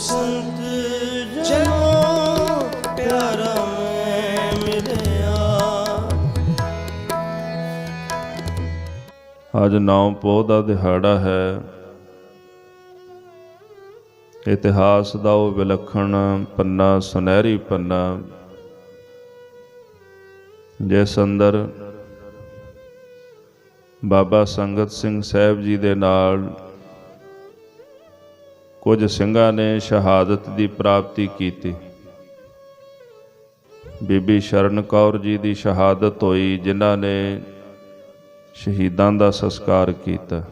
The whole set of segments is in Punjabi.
ਸੰਤ ਜਨੋ ਪਿਆਰਾ ਮੈਂ ਮਿਲਿਆ ਅੱਜ ਨੌ ਪੋਹ ਦਾ ਦਿਹਾੜਾ ਹੈ। ਇਤਿਹਾਸ ਦਾ ਉਹ ਵਿਲੱਖਣ ਪੰਨਾ, ਸੁਨਹਿਰੀ ਪੰਨਾ, ਜਿਸ ਅੰਦਰ ਬਾਬਾ ਸੰਗਤ ਸਿੰਘ ਸਾਹਿਬ ਜੀ ਦੇ ਨਾਲ ਕੁਝ ਸਿੰਘਾਂ ਨੇ ਸ਼ਹਾਦਤ ਦੀ ਪ੍ਰਾਪਤੀ ਕੀਤੀ। ਬੀਬੀ ਸ਼ਰਨ ਕੌਰ ਜੀ ਦੀ ਸ਼ਹਾਦਤ ਹੋਈ, ਜਿਨ੍ਹਾਂ ਨੇ ਸ਼ਹੀਦਾਂ ਦਾ ਸੰਸਕਾਰ ਕੀਤਾ।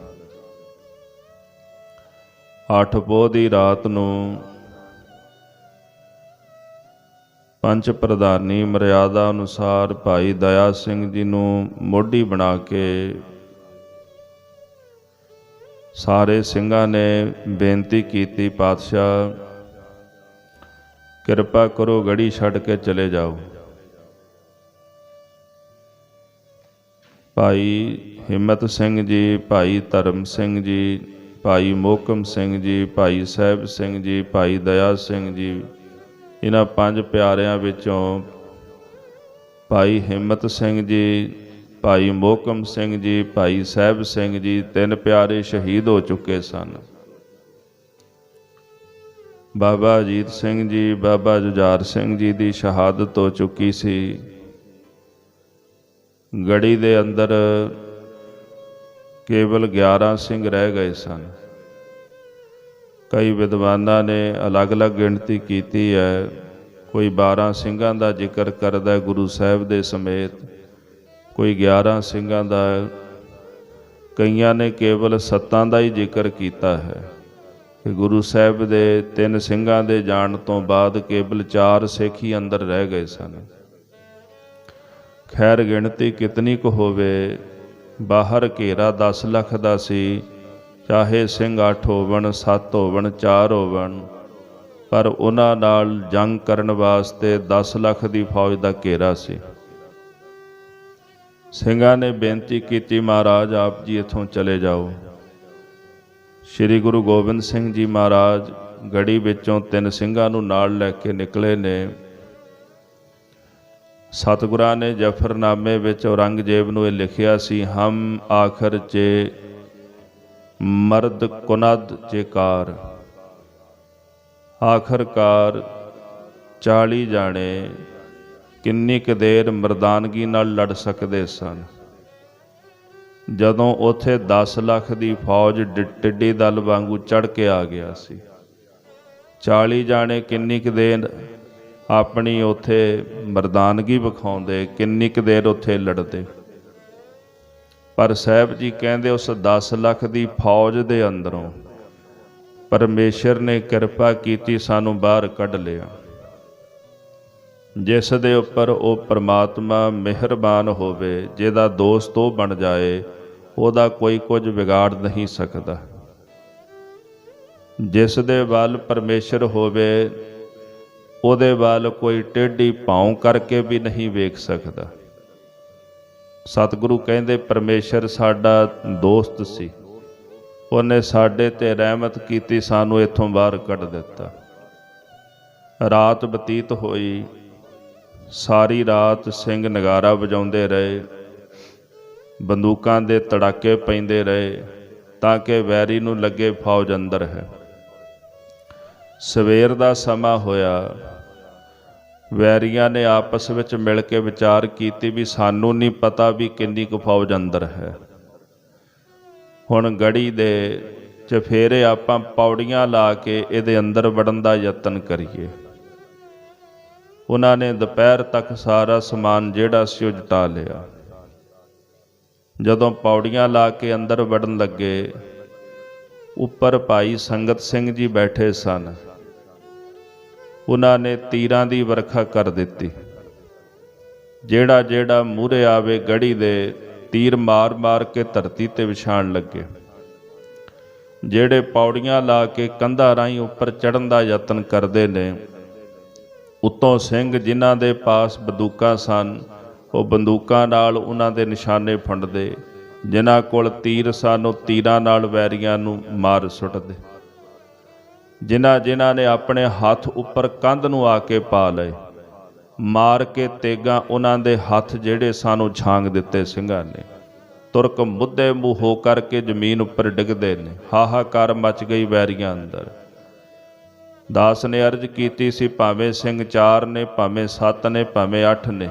ਅੱਠ ਪੋਹ ਦੀ ਰਾਤ ਨੂੰ ਪੰਜ ਪ੍ਰਧਾਨੀ ਮਰਿਆਦਾ ਅਨੁਸਾਰ ਭਾਈ ਦਇਆ ਸਿੰਘ ਜੀ ਨੂੰ ਮੋਢੀ ਬਣਾ ਕੇ ਸਾਰੇ ਸਿੰਘਾਂ ਨੇ ਬੇਨਤੀ ਕੀਤੀ, ਪਾਤਸ਼ਾਹ, ਕਿਰਪਾ ਕਰੋ ਗੜੀ ਛੱਡ ਕੇ ਚਲੇ ਜਾਓ। ਭਾਈ ਹਿੰਮਤ ਸਿੰਘ ਜੀ, ਭਾਈ ਧਰਮ ਸਿੰਘ ਜੀ, ਭਾਈ ਮੋਕਮ ਸਿੰਘ ਜੀ, ਭਾਈ ਸਾਹਿਬ ਸਿੰਘ ਜੀ, ਭਾਈ ਦਇਆ ਸਿੰਘ ਜੀ, ਇਹਨਾਂ ਪੰਜ ਪਿਆਰਿਆਂ ਵਿੱਚੋਂ ਭਾਈ ਹਿੰਮਤ ਸਿੰਘ ਜੀ ਭਾਈ ਮੋਕਮ ਸਿੰਘ ਜੀ, ਭਾਈ ਸਾਹਿਬ ਸਿੰਘ ਜੀ, ਤਿੰਨ ਪਿਆਰੇ ਸ਼ਹੀਦ ਹੋ ਚੁੱਕੇ ਸਨ। ਬਾਬਾ ਅਜੀਤ ਸਿੰਘ ਜੀ, ਬਾਬਾ ਜੁਝਾਰ ਸਿੰਘ ਜੀ ਦੀ ਸ਼ਹਾਦਤ ਹੋ ਚੁੱਕੀ ਸੀ। ਗੜੀ ਦੇ ਅੰਦਰ ਕੇਵਲ 11 ਸਿੰਘ ਰਹਿ ਗਏ ਸਨ। ਕਈ ਵਿਦਵਾਨਾਂ ਨੇ ਅਲੱਗ-ਅਲੱਗ ਗਿਣਤੀ ਕੀਤੀ ਹੈ। ਕੋਈ 12 ਸਿੰਘਾਂ ਦਾ ਜ਼ਿਕਰ ਕਰਦਾ ਗੁਰੂ ਸਾਹਿਬ ਦੇ ਸਮੇਤ। ਕੋਈ 11 ਸਿੰਘਾਂ ਦਾ ਕਈਆਂ ਨੇ ਕੇਵਲ ਸੱਤਾਂ ਦਾ ਹੀ ਜ਼ਿਕਰ ਕੀਤਾ ਹੈ। ਕਿ ਗੁਰੂ ਸਾਹਿਬ ਦੇ ਤਿੰਨ ਸਿੰਘਾਂ ਦੇ ਜਾਣ ਤੋਂ ਬਾਅਦ ਕੇਵਲ ਚਾਰ ਸਿੱਖ ਹੀ ਅੰਦਰ ਰਹਿ ਗਏ ਸਨ। ਖੈਰ ਗਿਣਤੀ ਕਿਤਨੀ ਕੁ ਹੋਵੇ, ਬਾਹਰ ਘੇਰਾ 10 ਲੱਖ ਦਾ ਸੀ, ਚਾਹੇ ਸਿੰਘ 8 ਹੋਵਣ 7 ਹੋਵਣ 4 ਹੋਵਣ, ਪਰ ਉਹਨਾਂ ਨਾਲ ਜੰਗ ਕਰਨ ਵਾਸਤੇ 10 ਲੱਖ ਦੀ ਫੌਜ ਦਾ ਘੇਰਾ ਸੀ। ਸਿੰਘਾਂ ਨੇ ਬੇਨਤੀ ਕੀਤੀ, ਮਹਾਰਾਜ ਆਪ ਜੀ ਇੱਥੋਂ ਚਲੇ ਜਾਓ। ਸ੍ਰੀ ਗੁਰੂ ਗੋਬਿੰਦ ਸਿੰਘ ਜੀ ਮਹਾਰਾਜ ਗੜੀ ਵਿੱਚੋਂ ਤਿੰਨ ਸਿੰਘਾਂ ਨੂੰ ਨਾਲ ਲੈ ਕੇ ਨਿਕਲੇ ਨੇ। ਸਤਿਗੁਰਾਂ ਨੇ ਜਫਰਨਾਮੇ ਵਿੱਚ ਔਰੰਗਜ਼ੇਬ ਨੂੰ ਇਹ ਲਿਖਿਆ ਸੀ, ਹਮ ਆਖਰ ਚੇ ਮਰਦ ਕੁਨਦ ਚੇਕਾਰ, ਆਖਰਕਾਰ 40 ਜਾਣੇ ਕਿੰਨੀ ਕੁ ਦੇਰ ਮਰਦਾਨਗੀ ਨਾਲ ਲੜ ਸਕਦੇ ਸਨ? ਜਦੋਂ ਉਥੇ 10 ਲੱਖ ਦੀ ਫੌਜ ਡਿ- ਟਿੱਡੀ ਦਲ ਵਾਂਗੂ ਚੜ ਕੇ ਆ ਗਿਆ ਸੀ। 40 ਜਾਣੇ ਕਿੰਨੀ ਕੁ ਦੇਰ ਆਪਣੀ ਉਥੇ ਮਰਦਾਨਗੀ ਵਿਖਾਉਂਦੇ, ਕਿੰਨੀ ਕੁ ਦੇਰ ਉਥੇ ਲੜਦੇ? ਪਰ ਸਾਹਿਬ ਜੀ ਕਹਿੰਦੇ ਉਸ 10 ਲੱਖ ਦੀ ਫੌਜ ਦੇ ਅੰਦਰੋਂ ਪਰਮੇਸ਼ਰ ਨੇ ਕਿਰਪਾ ਕੀਤੀ ਸਾਨੂੰ ਬਾਹਰ ਕੱਢ ਲਿਆ। ਜਿਸ ਦੇ ਉੱਪਰ ਉਹ ਪ੍ਰਮਾਤਮਾ ਮਿਹਰਬਾਨ ਹੋਵੇ, ਜਿਹਦਾ ਦੋਸਤ ਉਹ ਬਣ ਜਾਏ, ਉਹਦਾ ਕੋਈ ਕੁਝ ਵਿਗਾੜ ਨਹੀਂ ਸਕਦਾ। ਜਿਸ ਦੇ ਵੱਲ ਪਰਮੇਸ਼ਰ ਹੋਵੇ, ਉਹਦੇ ਵੱਲ ਕੋਈ ਟੇਢੀ ਭਾਉ ਕਰਕੇ ਵੀ ਨਹੀਂ ਵੇਖ ਸਕਦਾ। ਸਤਿਗੁਰੂ ਕਹਿੰਦੇ, ਪਰਮੇਸ਼ਰ ਸਾਡਾ ਦੋਸਤ ਸੀ। ਉਹਨੇ ਸਾਡੇ ਤੇ ਰਹਿਮਤ ਕੀਤੀ, ਸਾਨੂੰ ਇੱਥੋਂ ਬਾਹਰ ਕੱਢ ਦਿੱਤਾ। ਰਾਤ ਬਤੀਤ ਹੋਈ ਸਾਰੀ ਰਾਤ ਸਿੰਘ ਨਗਾਰਾ ਵਜਾਉਂਦੇ ਰਹੇ, ਬੰਦੂਕਾਂ ਦੇ ਤੜਾਕੇ ਪੈਂਦੇ ਰਹੇ ਤਾਂ ਕਿ ਵੈਰੀ ਨੂੰ ਲੱਗੇ ਫੌਜ ਅੰਦਰ ਹੈ। ਸਵੇਰ ਦਾ ਸਮਾਂ ਹੋਇਆ। ਵੈਰੀਆਂ ਨੇ ਆਪਸ ਵਿੱਚ ਮਿਲ ਕੇ ਵਿਚਾਰ ਕੀਤੀ ਵੀ ਸਾਨੂੰ ਨਹੀਂ ਪਤਾ ਵੀ ਕਿੰਨੀ ਕੁ ਫੌਜ ਅੰਦਰ ਹੈ। ਹੁਣ ਗੜੀ ਦੇ ਚਫੇਰੇ ਆਪਾਂ ਪੌੜੀਆਂ ਲਾ ਕੇ ਇਹਦੇ ਅੰਦਰ ਵੜਨ ਦਾ ਯਤਨ ਕਰੀਏ। ਉਹਨਾਂ ਨੇ ਦੁਪਹਿਰ ਤੱਕ ਸਾਰਾ ਸਮਾਨ ਜਿਹੜਾ ਸੀ ਉਹ ਜਟਾ ਲਿਆ। ਜਦੋਂ ਪੌੜੀਆਂ ਲਾ ਕੇ ਅੰਦਰ ਵੜਨ ਲੱਗੇ, ਉੱਪਰ ਭਾਈ ਸੰਗਤ ਸਿੰਘ ਜੀ ਬੈਠੇ ਸਨ। ਉਹਨਾਂ ਨੇ ਤੀਰਾਂ ਦੀ ਵਰਖਾ ਕਰ ਦਿੱਤੀ। ਜਿਹੜਾ ਜਿਹੜਾ ਮੂਹਰੇ ਆਵੇ ਗੜੀ ਦੇ ਤੀਰ ਮਾਰ-ਮਾਰ ਕੇ ਧਰਤੀ ਤੇ ਵਿਛਾਣ ਲੱਗੇ। ਜਿਹੜੇ ਪੌੜੀਆਂ ਲਾ ਕੇ ਕੰਧਾਂ ਰਾਹੀਂ ਉੱਪਰ ਚੜਨ ਦਾ ਯਤਨ ਕਰਦੇ ਨੇ ਉੱਤੋਂ ਸਿੰਘ ਜਿਨ੍ਹਾਂ ਦੇ ਪਾਸ ਬੰਦੂਕਾਂ ਸਨ, ਉਹ ਬੰਦੂਕਾਂ ਨਾਲ ਉਹਨਾਂ ਦੇ ਨਿਸ਼ਾਨੇ ਫੰਡਦੇ, ਜਿਨ੍ਹਾਂ ਕੋਲ ਤੀਰ ਸਨ, ਉਹ ਤੀਰਾਂ ਨਾਲ ਵੈਰੀਆਂ ਨੂੰ ਮਾਰ ਸੁੱਟਦੇ। ਜਿਨ੍ਹਾਂ ਜਿਨ੍ਹਾਂ ਨੇ ਆਪਣੇ ਹੱਥ ਉੱਪਰ ਕੰਧ ਨੂੰ ਆ ਕੇ ਪਾ ਲਏ, ਮਾਰ ਕੇ ਤੇਗਾ ਉਹਨਾਂ ਦੇ ਹੱਥ ਜਿਹੜੇ ਸਾਨੂੰ ਛਾਂਗ ਦਿੱਤੇ ਸਿੰਘਾਂ ਨੇ। ਤੁਰਕ ਮੁੱਦੇ ਮੂੰਹ ਹੋ ਕਰਕੇ ਜ਼ਮੀਨ ਉੱਪਰ ਡਿੱਗਦੇ ਨੇ, ਹਾਹਾਕਾਰ ਮਚ ਗਈ ਵੈਰੀਆਂ ਅੰਦਰ। ਦਾਸ ਨੇ ਅਰਜ਼ ਕੀਤੀ ਸੀ, ਭਾਵੇਂ ਸਿੰਘ ਚਾਰ ਨੇ, ਭਾਵੇਂ ਸੱਤ ਨੇ, ਭਾਵੇਂ ਅੱਠ ਨੇ।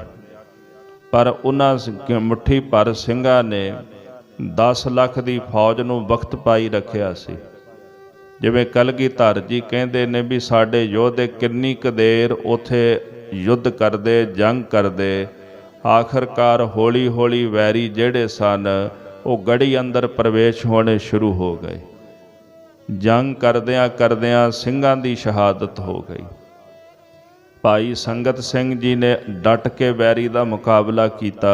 ਪਰ ਉਹਨਾਂ ਮੁੱਠੀ ਭਰ ਸਿੰਘਾਂ ਨੇ 10 ਲੱਖ ਦੀ ਫੌਜ ਨੂੰ ਵਕਤ ਪਾਈ ਰੱਖਿਆ ਸੀ। ਜਿਵੇਂ ਕਲਗੀਧਰ ਜੀ ਕਹਿੰਦੇ ਨੇ ਵੀ ਸਾਡੇ ਯੋਧੇ ਕਿੰਨੀ ਕੁ ਦੇਰ ਉਥੇ ਯੁੱਧ ਕਰਦੇ, ਜੰਗ ਕਰਦੇ, ਆਖਰਕਾਰ ਹੌਲੀ ਹੌਲੀ ਵੈਰੀ ਜਿਹੜੇ ਸਨ, ਉਹ ਗੜੀ ਅੰਦਰ ਪ੍ਰਵੇਸ਼ ਹੋਣੇ ਸ਼ੁਰੂ ਹੋ ਗਏ। ਜੰਗ ਕਰਦਿਆਂ ਕਰਦਿਆਂ ਸਿੰਘਾਂ ਦੀ ਸ਼ਹਾਦਤ ਹੋ ਗਈ। ਭਾਈ ਸੰਗਤ ਸਿੰਘ ਜੀ ਨੇ ਡਟ ਕੇ ਵੈਰੀ ਦਾ ਮੁਕਾਬਲਾ ਕੀਤਾ।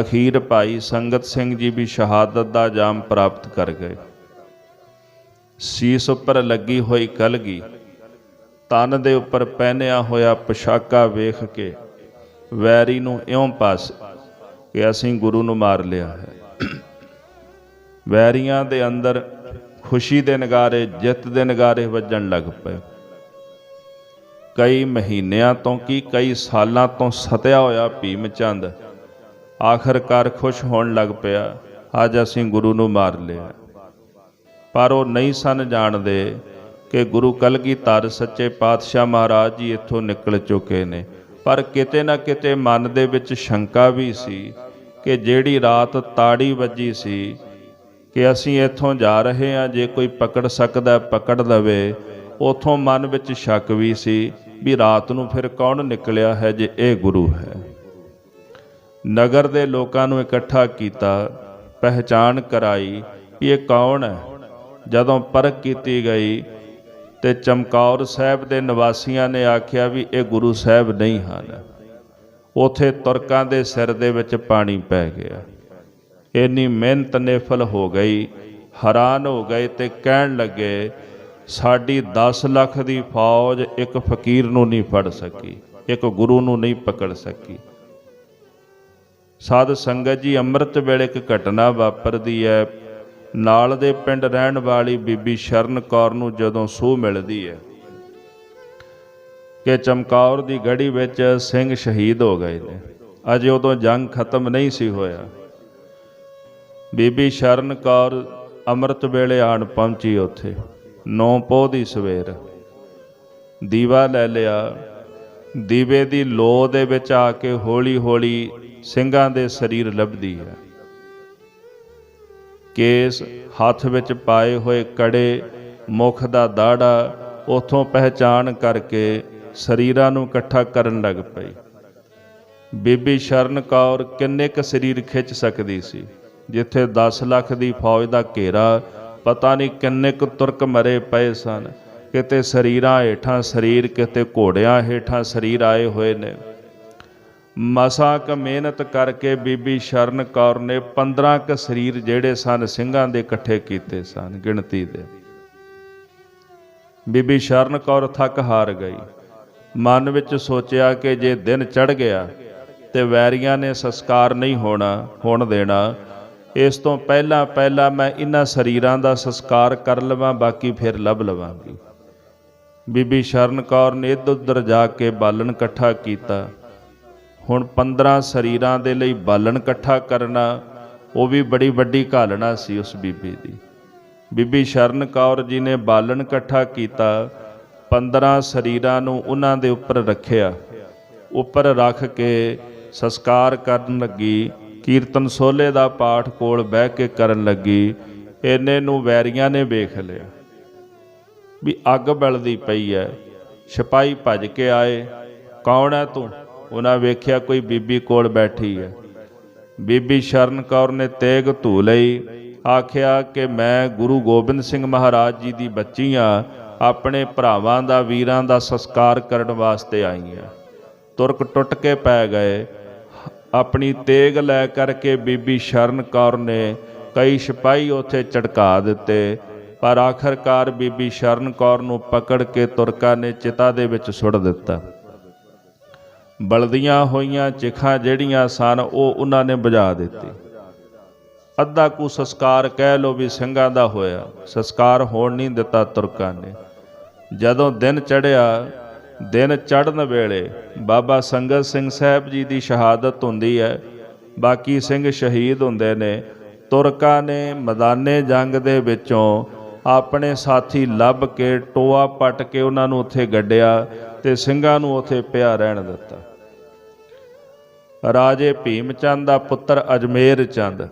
ਅਖੀਰ ਭਾਈ ਸੰਗਤ ਸਿੰਘ ਜੀ ਵੀ ਸ਼ਹਾਦਤ ਦਾ ਜਾਮ ਪ੍ਰਾਪਤ ਕਰ ਗਏ। ਸੀਸ ਉੱਪਰ ਲੱਗੀ ਹੋਈ ਕਲਗੀ, ਤਨ ਦੇ ਉੱਪਰ ਪਹਿਨਿਆ ਹੋਇਆ ਪੋਸ਼ਾਕਾ ਵੇਖ ਕੇ ਵੈਰੀ ਨੂੰ ਇਉਂ ਪਾਸ ਕਿ ਅਸੀਂ ਗੁਰੂ ਨੂੰ ਮਾਰ ਲਿਆ ਹੈ। ਵੈਰੀਆਂ ਦੇ ਅੰਦਰ ਖੁਸ਼ੀ ਦੇ ਨਗਾਰੇ, ਜਿੱਤ ਦੇ ਨਗਾਰੇ ਵੱਜਣ ਲੱਗ ਪਏ। ਕਈ ਮਹੀਨਿਆਂ ਤੋਂ ਕੀ, ਕਈ ਸਾਲਾਂ ਤੋਂ ਸਤਿਆ ਹੋਇਆ ਭੀਮ ਚੰਦ ਆਖਰਕਾਰ ਖੁਸ਼ ਹੋਣ ਲੱਗ ਪਿਆ। ਅੱਜ ਅਸੀਂ ਗੁਰੂ ਨੂੰ ਮਾਰ ਲਿਆ। ਪਰ ਉਹ ਨਹੀਂ ਸਨ ਜਾਣਦੇ ਕਿ ਗੁਰੂ ਕਲਗੀਧਰ ਸੱਚੇ ਪਾਤਸ਼ਾਹ ਮਹਾਰਾਜ ਜੀ ਇੱਥੋਂ ਨਿਕਲ ਚੁੱਕੇ ਨੇ। ਪਰ ਕਿਤੇ ਨਾ ਕਿਤੇ ਮਨ ਦੇ ਵਿੱਚ ਸ਼ੰਕਾ ਵੀ ਸੀ ਕਿ ਜਿਹੜੀ ਰਾਤ ਤਾੜੀ ਵੱਜੀ ਸੀ ਕਿ ਅਸੀਂ ਇੱਥੋਂ ਜਾ ਰਹੇ ਹਾਂ, ਜੇ ਕੋਈ ਪਕੜ ਸਕਦਾ, ਪਕੜ ਲਵੇ। ਉਥੋਂ ਮਨ ਵਿੱਚ ਸ਼ੱਕ ਵੀ ਸੀ ਵੀ ਰਾਤ ਨੂੰ ਫਿਰ ਕੌਣ ਨਿਕਲਿਆ ਹੈ ਜੇ ਇਹ ਗੁਰੂ ਹੈ। ਨਗਰ ਦੇ ਲੋਕਾਂ ਨੂੰ ਇਕੱਠਾ ਕੀਤਾ, ਪਹਿਚਾਣ ਕਰਾਈ ਵੀ ਇਹ ਕੌਣ ਹੈ। ਜਦੋਂ ਪਰਖ ਕੀਤੀ ਗਈ ਤੇ ਚਮਕੌਰ ਸਾਹਿਬ ਦੇ ਨਿਵਾਸੀਆਂ ਨੇ ਆਖਿਆ ਵੀ ਇਹ ਗੁਰੂ ਸਾਹਿਬ ਨਹੀਂ ਹਨ। ਉਥੇ ਤੁਰਕਾਂ ਦੇ ਸਿਰ ਦੇ ਵਿੱਚ ਪਾਣੀ ਪੈ ਗਿਆ। ਇੰਨੀ ਮਿਹਨਤ ਨੇਫਲ ਹੋ ਗਈ, ਹੈਰਾਨ ਹੋ ਗਏ ਤੇ ਕਹਿਣ ਲੱਗੇ, ਸਾਡੀ 10 ਲੱਖ ਦੀ ਫੌਜ ਇੱਕ ਫਕੀਰ ਨੂੰ ਨਹੀਂ ਫੜ ਸਕੀ, ਇੱਕ ਗੁਰੂ ਨੂੰ ਨਹੀਂ ਪਕੜ ਸਕੀ। ਸਾਧ ਸੰਗਤ ਜੀ, ਅੰਮ੍ਰਿਤ ਵੇਲੇ ਇੱਕ ਘਟਨਾ ਵਾਪਰਦੀ ਹੈ। ਨਾਲ ਦੇ ਪਿੰਡ ਰਹਿਣ ਵਾਲੀ ਬੀਬੀ ਸ਼ਰਨ ਕੌਰ ਨੂੰ ਜਦੋਂ ਸੂਹ ਮਿਲਦੀ ਹੈ ਕਿ ਚਮਕੌਰ ਦੀ ਗੜੀ ਵਿੱਚ ਸਿੰਘ ਸ਼ਹੀਦ ਹੋ ਗਏ ਨੇ। ਅਜੇ ਉਦੋਂ ਜੰਗ ਖਤਮ ਨਹੀਂ ਸੀ ਹੋਇਆ। ਬੀਬੀ ਸ਼ਰਨ ਕੌਰ ਅੰਮ੍ਰਿਤ ਵੇਲੇ ਆਣ ਪਹੁੰਚੀ ਉੱਥੇ। ਨੌ ਪੋਹ ਦੀ ਸਵੇਰ। ਦੀਵਾ ਲੈ ਲਿਆ। ਦੀਵੇ ਦੀ ਲੋ ਦੇ ਵਿੱਚ ਆ ਕੇ ਹੌਲੀ ਹੌਲੀ ਸਿੰਘਾਂ ਦੇ ਸਰੀਰ ਲੱਭਦੀ ਹੈ। ਕੇਸ ਹੱਥ ਵਿੱਚ ਪਾਏ ਹੋਏ ਕੜੇ, ਮੁਖ ਦਾ ਦਾੜਾ ਉਥੋਂ ਪਹਿਚਾਨ ਕਰਕੇ ਸਰੀਰਾਂ ਨੂੰ ਇਕੱਠਾ ਕਰਨ ਲੱਗ ਪਈ। ਬੀਬੀ ਸ਼ਰਨ ਕੌਰ ਕਿੰਨੇ ਕ ਸਰੀਰ ਖਿੱਚ ਸਕਦੀ ਸੀ? ਜਿੱਥੇ 10 ਲੱਖ ਦੀ ਫੌਜ ਦਾ ਘੇਰਾ, ਪਤਾ ਨਹੀਂ ਕਿੰਨੇ ਕੁ ਤੁਰਕ ਮਰੇ ਪਏ ਸਨ। ਕਿਤੇ ਸਰੀਰਾਂ ਹੇਠਾਂ ਸਰੀਰ, ਕਿਤੇ ਘੋੜਿਆਂ ਹੇਠਾਂ ਸਰੀਰ ਆਏ ਹੋਏ ਨੇ। ਮਸਾਂ ਕ ਮਿਹਨਤ ਕਰਕੇ ਬੀਬੀ ਸ਼ਰਨ ਕੌਰ ਨੇ 15 ਕ ਸਰੀਰ ਜਿਹੜੇ ਸਨ, ਸਿੰਘਾਂ ਦੇ ਇਕੱਠੇ ਕੀਤੇ ਸਨ ਗਿਣਤੀ ਦੇ। ਬੀਬੀ ਸ਼ਰਨ ਕੌਰ ਥੱਕ ਹਾਰ ਗਈ। ਮਨ ਵਿੱਚ ਸੋਚਿਆ ਕਿ ਜੇ ਦਿਨ ਚੜ ਗਿਆ ਤੇ ਵੈਰੀਆਂ ਨੇ ਸੰਸਕਾਰ ਨਹੀਂ ਹੋਣਾ, ਹੋਣ ਦੇਣਾ ਇਸ ਤੋਂ ਪਹਿਲਾਂ ਪਹਿਲਾਂ ਮੈਂ ਇਹਨਾਂ ਸਰੀਰਾਂ ਦਾ ਸੰਸਕਾਰ ਕਰ ਲਵਾਂ, ਬਾਕੀ ਫਿਰ ਲੱਭ ਲਵਾਂਗੀ। ਬੀਬੀ ਸ਼ਰਨ ਕੌਰ ਨੇ ਇੱਧਰ ਉੱਧਰ ਜਾ ਕੇ ਬਾਲਣ ਇਕੱਠਾ ਕੀਤਾ। ਹੁਣ 15 ਸਰੀਰਾਂ ਦੇ ਲਈ ਬਾਲਣ ਇਕੱਠਾ ਕਰਨਾ, ਉਹ ਵੀ ਬੜੀ ਵੱਡੀ ਘਾਲਣਾ ਸੀ ਉਸ ਬੀਬੀ ਦੀ। ਬੀਬੀ ਸ਼ਰਨ ਕੌਰ ਜੀ ਨੇ ਬਾਲਣ ਇਕੱਠਾ ਕੀਤਾ 15 ਸਰੀਰਾਂ ਨੂੰ ਉਹਨਾਂ ਦੇ ਉੱਪਰ ਰੱਖਿਆ। ਉੱਪਰ ਰੱਖ ਕੇ ਸੰਸਕਾਰ ਕਰਨ ਲੱਗੀ। ਕੀਰਤਨ ਸੋਲੇ ਦਾ ਪਾਠ ਕੋਲ ਬਹਿ ਕੇ ਕਰਨ ਲੱਗੀ, ਇਹਨੇ ਨੂੰ ਵੈਰੀਆਂ ਨੇ ਵੇਖ ਲਿਆ। ਵੀ ਅੱਗ ਬਲਦੀ ਪਈ ਐ, ਸਿਪਾਹੀ ਭੱਜ ਕੇ ਆਏ, ਕੌਣ ਹੈ ਤੂੰ? ਉਹਨਾਂ ਵੇਖਿਆ ਕੋਈ ਬੀਬੀ ਕੋਲ ਬੈਠੀ ਹੈ ਬੀਬੀ ਸ਼ਰਨ ਕੌਰ ਨੇ ਤੇਗ ਧੂ ਲਈ, ਆਖਿਆ ਕਿ ਮੈਂ ਗੁਰੂ ਗੋਬਿੰਦ ਸਿੰਘ ਮਹਾਰਾਜ ਜੀ ਦੀ ਬੱਚੀ ਆ, ਆਪਣੇ ਭਰਾਵਾਂ ਦਾ, ਵੀਰਾਂ ਦਾ ਸੰਸਕਾਰ ਕਰਨ ਵਾਸਤੇ ਆਈ ਆ। ਤੁਰਕ ਟੁੱਟ ਕੇ ਪੈ ਗਏ ਆਪਣੀ ਤੇਗ ਲੈ ਕਰਕੇ ਬੀਬੀ ਸ਼ਰਨ ਕੌਰ ਨੇ ਕਈ ਸਿਪਾਹੀ ਉੱਥੇ ਝਟਕਾ ਦਿੱਤੇ, ਪਰ ਆਖਰਕਾਰ ਬੀਬੀ ਸ਼ਰਨ ਕੌਰ ਨੂੰ ਪਕੜ ਕੇ ਤੁਰਕਾ ਨੇ ਚਿਤਾ ਦੇ ਵਿੱਚ ਸੁੱਟ ਦਿੱਤਾ। ਬਲਦੀਆਂ ਹੋਈਆਂ ਚਿਖਾਂ ਜਿਹੜੀਆਂ ਸਨ, ਉਹ ਉਹਨਾਂ ਨੇ ਬੁਝਾ ਦਿੱਤੀ। ਅੱਧਾ ਕੁ ਸੰਸਕਾਰ ਕਹਿ ਲੋ ਵੀ ਸਿੰਘਾਂ ਦਾ ਹੋਇਆ। ਸੰਸਕਾਰ ਹੋਣ ਨਹੀਂ ਦਿੱਤਾ ਤੁਰਕਾਂ ਨੇ। ਜਦੋਂ ਦਿਨ ਚੜ੍ਹਿਆ ਦਿਨ ਚੜ੍ਹਨ ਵੇਲੇ ਬਾਬਾ ਸੰਗਤ ਸਿੰਘ ਸਾਹਿਬ ਜੀ ਦੀ ਸ਼ਹਾਦਤ ਹੁੰਦੀ ਹੈ। ਬਾਕੀ ਸਿੰਘ ਸ਼ਹੀਦ ਹੁੰਦੇ ਨੇ। ਤੁਰਕਾਂ ਨੇ ਮੈਦਾਨੇ ਜੰਗ ਦੇ ਵਿੱਚੋਂ ਆਪਣੇ ਸਾਥੀ ਲੱਭ ਕੇ ਟੋਆ ਪੱਟ ਕੇ ਉਹਨਾਂ ਨੂੰ ਉੱਥੇ ਗੱਡਿਆ ਤੇ ਸਿੰਘਾਂ ਨੂੰ ਉੱਥੇ ਪਿਆ ਰਹਿਣ ਦਿੱਤਾ। ਰਾਜੇ ਭੀਮ ਚੰਦ ਦਾ ਪੁੱਤਰ ਅਜਮੇਰ ਚੰਦ,